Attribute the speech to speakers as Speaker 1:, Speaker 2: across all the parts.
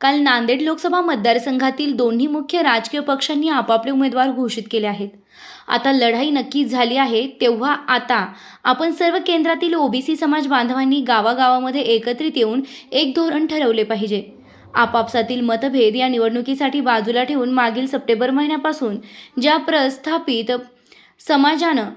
Speaker 1: काल नांदेड लोकसभा मतदारसंघातील दोन्ही मुख्य राजकीय पक्षांनी आपापले उमेदवार घोषित केले आहेत. आता लढाई नक्कीच झाली आहे तेव्हा आता आपण सर्व केंद्रातील ओबीसी समाज बांधवांनी गावागावामध्ये एकत्रित येऊन एक धोरण ठरवले पाहिजे. आपापसातील मतभेद या निवडणुकीसाठी बाजूला ठेवून मागील सप्टेंबर महिन्यापासून ज्या प्रस्थापित समाजानं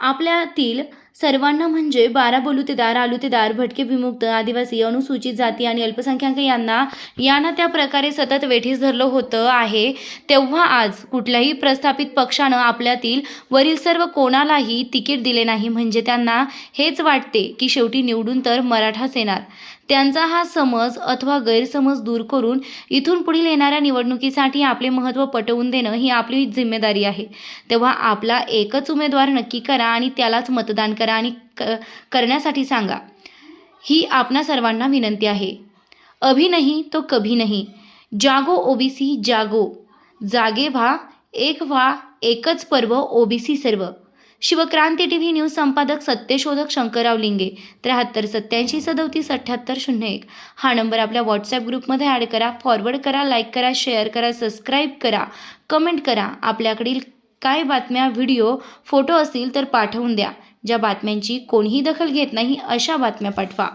Speaker 1: आपल्यातील सर्वांना म्हणजे बारा बलुतेदार आलुतेदार भटके विमुक्त आदिवासी अनुसूचित जाती आणि अल्पसंख्याक यांना यांना त्या प्रकारे सतत वेठीस धरलं होतं आहे. तेव्हा आज कुठल्याही प्रस्थापित पक्षानं आपल्यातील वरील सर्व कोणालाही तिकीट दिले नाही. म्हणजे त्यांना हेच वाटते की शेवटी निवडून तर मराठाच येणार त्यांचा हा समज अथवा गैरसमज दूर करून इथून पुढील येणाऱ्या निवडणुकीसाठी आपले महत्त्व पटवून देणं ही आपली जिम्मेदारी आहे. तेव्हा आपला एकच उमेदवार नक्की करा आणि त्यालाच मतदान करा आणि क करण्यासाठी सांगा. ही आपणा सर्वांना विनंती आहे. अभी नाही तो कभी नाही. जागो ओबीसी जागो. जागे व्हा एक व्हा एकच पर्व ओबीसी सर्व. शिवक्रांती टी व्ही न्यूज संपादक सत्यशोधक शंकरराव लिंगे त्र्याहत्तर सत्याऐंशी सदोतीस अठ्ठ्याहत्तर शून्य एक. हा नंबर आपल्या व्हॉट्सॲप ग्रुपमध्ये ॲड करा फॉरवर्ड करा लाईक करा शेअर करा सबस्क्राईब करा कमेंट करा. आपल्याकडील काय बातम्या व्हिडिओ फोटो असतील तर पाठवून द्या. ज्या बातम्यांची कोणीही दखल घेत नाही अशा बातम्या पाठवा.